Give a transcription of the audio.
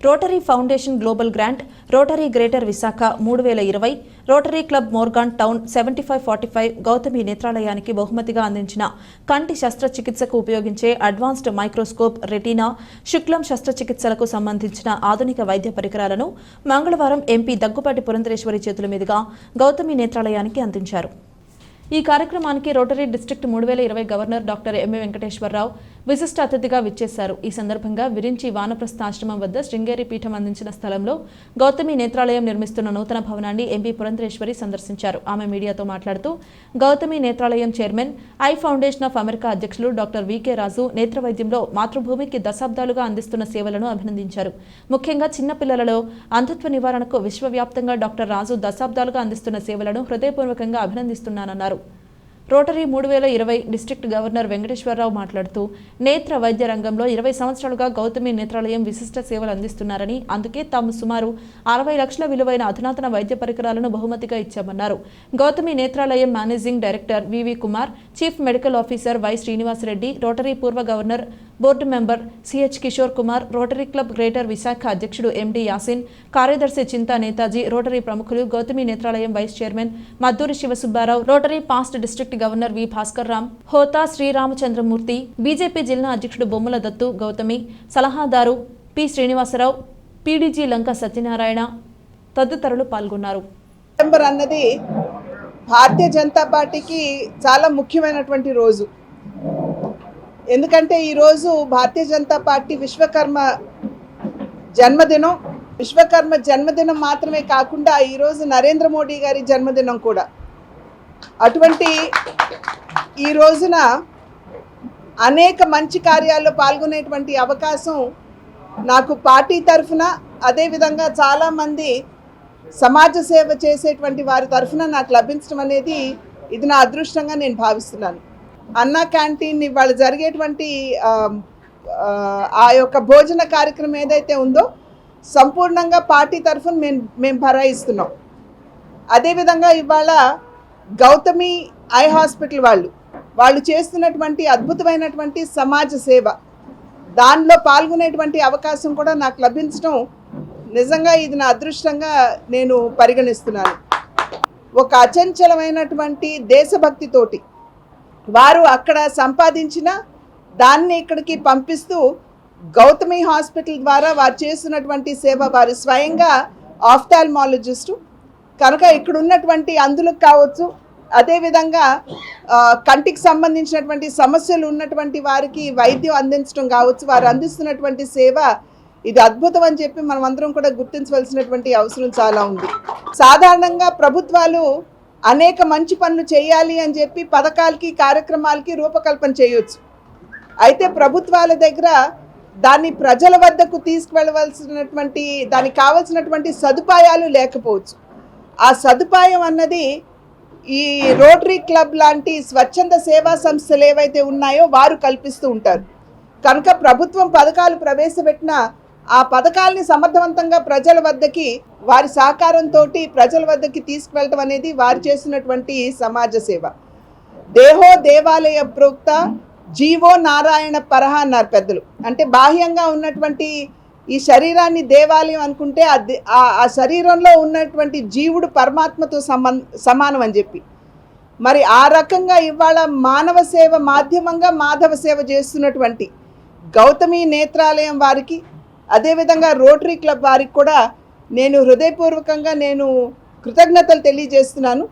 Rotary Foundation global grant Rotary Greater Visakha మూడు వేల ఇరవై Rotary Club Morgan Town seventy five forty five Gautami నేత్రాలయానికి బహుమతిగా అందించిన కంటి శస్త్రచికిత్సకు ఉపయోగించే అడ్వాన్స్డ్ మైక్రోస్కోప్ రెటీనా శుక్లం శస్త్రచికిత్సలకు సంబంధించిన ఆధునిక వైద్య పరికరాలను మంగళవారం ఎంపీ దగ్గుపాటి పురంధరేశ్వరి చేతుల మీదుగా గౌతమి నేత్రాలయానికి అందించారు. ఈ కార్యక్రమానికి రోటరీ డిస్ట్రిక్ట్ మూడు వేల ఇరవై గవర్నర్ డాక్టర్ ఎంఏ వెంకటేశ్వరరావు విశిష్ట అతిథిగా విచ్చేశారు. ఈ సందర్భంగా విరించి వానప్రస్థ ఆశ్రమం వద్ద శృంగేరి పీఠం అందించిన స్థలంలో గౌతమి నేత్రాలయం నిర్మిస్తున్న నూతన భవనాన్ని ఎంపీ పురంధరేశ్వరి సందర్శించారు. ఆమె మీడియాతో మాట్లాడుతూ Gautami Netralayam chairman eye foundation of America అధ్యక్షులు డాక్టర్ వికే రాజు నేత్ర వైద్యంలో మాతృభూమికి దశాబ్దాలుగా అందిస్తున్న సేవలను అభినందించారు. ముఖ్యంగా చిన్నపిల్లలలో అంధత్వ నివారణకు విశ్వవ్యాప్తంగా డాక్టర్ రాజు దశాబ్దాలుగా అందిస్తున్న సేవలను హృదయపూర్వకంగా అభినందిస్తున్నానన్నారు. రోటరీ మూడు వేల ఇరవై డిస్ట్రిక్ట్ గవర్నర్ వెంకటేశ్వరరావు మాట్లాడుతూ నేత్ర వైద్య రంగంలో ఇరవై సంవత్సరాలుగా గౌతమి నేత్రాలయం విశిష్ట సేవలు అందిస్తున్నారని అందుకే తాము సుమారు అరవై లక్షల విలువైన అధునాతన వైద్య పరికరాలను బహుమతిగా ఇచ్చామన్నారు. Gautami Netralayam managing director V V Kumar chief medical officer Y Srinivasareddy rotary పూర్వ governor board member C H Kishore Kumar rotary club greater Visakha అధ్యక్షుడు ఎండి యాసిన్ కార్యదర్శి చింతా నేతాజీ రోటరీ ప్రముఖులు Gautami Netralayam vice chairman Madduri Sivasubbarao rotary past district governor V Bhaskar Ram Hota Sriramachandramurthy BJP జిల్లా అధ్యక్షుడు బొమ్మల దత్తు గౌతమి సలహాదారు P Srinivasarao PDG Lanka Satyanarayana తదితరులు పాల్గొన్నారు. September అన్నది భారతీయ జనతా పార్టీకి చాలా ముఖ్యమైనటువంటి రోజు. ఎందుకంటే ఈరోజు భారతీయ జనతా పార్టీ విశ్వకర్మ జన్మదినం. విశ్వకర్మ జన్మదినం మాత్రమే కాకుండా ఈరోజు నరేంద్ర మోడీ గారి జన్మదినం కూడా. అటువంటి ఈ రోజున అనేక మంచి కార్యాల్లో పాల్గొనేటువంటి అవకాశం నాకు పార్టీ తరఫున అదేవిధంగా చాలామంది సమాజ సేవ చేసేటువంటి వారి తరఫున నాకు లభించడం అనేది ఇది నా అదృష్టంగా నేను భావిస్తున్నాను. అన్నా క్యాంటీన్ ఇవాళ జరిగేటువంటి ఆ, ఆ యొక్క భోజన కార్యక్రమం ఏదైతే ఉందో సంపూర్ణంగా పార్టీ తరఫున మేము మేము భరాయిస్తున్నాం. అదేవిధంగా ఇవాళ గౌతమి ఐ హాస్పిటల్ వాళ్ళు వాళ్ళు చేస్తున్నటువంటి అద్భుతమైనటువంటి సమాజ సేవ దానిలో పాల్గొనేటువంటి అవకాశం కూడా నాకు లభించడం నిజంగా ఇది నా అదృష్టంగా నేను పరిగణిస్తున్నాను. ఒక అచంచలమైనటువంటి దేశభక్తితోటి వారు అక్కడ సంపాదించిన దాన్ని ఇక్కడికి పంపిస్తూ గౌతమి హాస్పిటల్ ద్వారా వారు చేస్తున్నటువంటి సేవ వారు స్వయంగా ఆఫ్థాల్మాలజిస్టు. కనుక ఇక్కడ ఉన్నటువంటి అందులకు కావచ్చు అదేవిధంగా కంటికి సంబంధించినటువంటి సమస్యలు ఉన్నటువంటి వారికి వైద్యం అందించడం కావచ్చు వారు అందిస్తున్నటువంటి సేవ ఇది అద్భుతం అని చెప్పి మనం అందరం కూడా గుర్తించవలసినటువంటి అవసరం చాలా ఉంది. సాధారణంగా ప్రభుత్వాలు అనేక మంచి పనులు చేయాలి అని చెప్పి పథకాలకి కార్యక్రమాలకి రూపకల్పన చేయొచ్చు. అయితే ప్రభుత్వాల దగ్గర దాన్ని ప్రజల వద్దకు తీసుకువెళ్ళవలసినటువంటి దానికి కావలసినటువంటి సదుపాయాలు లేకపోవచ్చు. ఆ సదుపాయం అన్నది ఈ రోటరీ క్లబ్ లాంటి స్వచ్ఛంద సేవా సంస్థలు ఏవైతే ఉన్నాయో వారు కల్పిస్తూ ఉంటారు. కనుక ప్రభుత్వం పథకాలు ప్రవేశపెట్టిన ఆ పథకాలని సమర్థవంతంగా ప్రజల వద్దకి వారి సహకారంతో ప్రజల వద్దకి తీసుకువెళ్ళటం అనేది వారు చేస్తున్నటువంటి సమాజ సేవ. దేహో దేవాలయ ప్రోక్త జీవో నారాయణ పరహ అన్నారు పెద్దలు. అంటే బాహ్యంగా ఉన్నటువంటి ఈ శరీరాన్ని దేవాలయం అనుకుంటే ఆ ఆ- ఆ శరీరంలో ఉన్నటువంటి జీవుడు పరమాత్మతో సమాన్ సమానం అని చెప్పి. మరి ఆ రకంగా ఇవాళ మానవ సేవ మాధ్యమంగా మాధవ సేవ చేస్తున్నటువంటి గౌతమి నేత్రాలయం వారికి అదేవిధంగా రోటరీ క్లబ్ వారికి కూడా నేను హృదయపూర్వకంగా నేను కృతజ్ఞతలు తెలియజేస్తున్నాను.